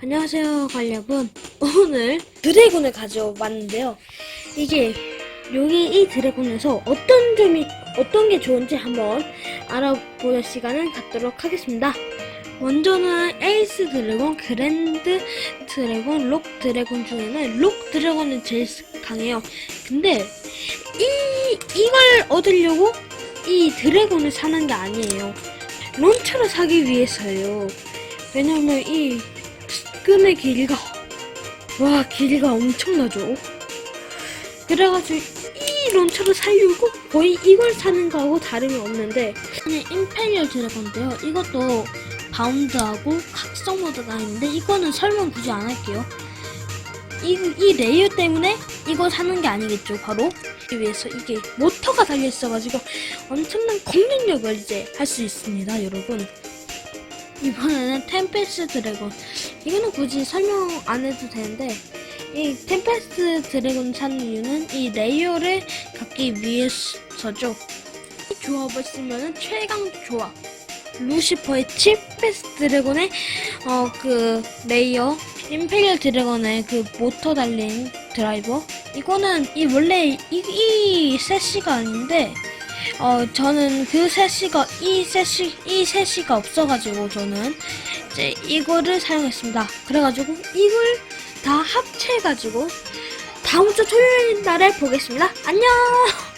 안녕하세요, 관략은 오늘 드래곤을 가져왔는데요. 이게 여기 이 드래곤에서 어떤 점이 어떤 게 좋은지 한번 알아보는 시간을 갖도록 하겠습니다. 먼저는 에이스 드래곤, 그랜드 드래곤, 록 드래곤 중에는 록 드래곤은 제일 강해요. 근데 이 이걸 얻으려고 이 드래곤을 사는 게 아니에요. 론처를 사기 위해서요. 왜냐면 이 끈의 길이가 와 길이가 엄청나죠. 그래가지고 이 론처를 살려고 거의 이걸 사는 거하고 다름이 없는데 저는 임페리얼 드래곤인데요. 이것도 바운드하고 각성 모드가 있는데 이거는 설명 굳이 안 할게요. 이, 이 레이어 때문에 이거 사는 게 아니겠죠 바로 이 위해서 이게 모터가 달려 있어가지고 엄청난 공격력을 이제 할 수 있습니다 여러분 이번에는 템페스트 드래곤. 이거는 굳이 설명 안 해도 되는데 이 템페스트 드래곤 사는 이유는 이 레이어를 갖기 위해서죠. 이 조합을 쓰면은 최강 조합. 루시퍼의 칩페스트 드래곤의 어 그 레이어 임페리얼 드래곤의 그 모터 달린 드라이버. 이거는 이 원래 이, 이 세시가 아닌데 어 저는 그 세시가 이 세시 이 세시가 없어가지고 저는 이제 이거를 사용했습니다. 그래가지고 이걸 다 합쳐가지고 다음 주 토요일 날에 보겠습니다. 안녕.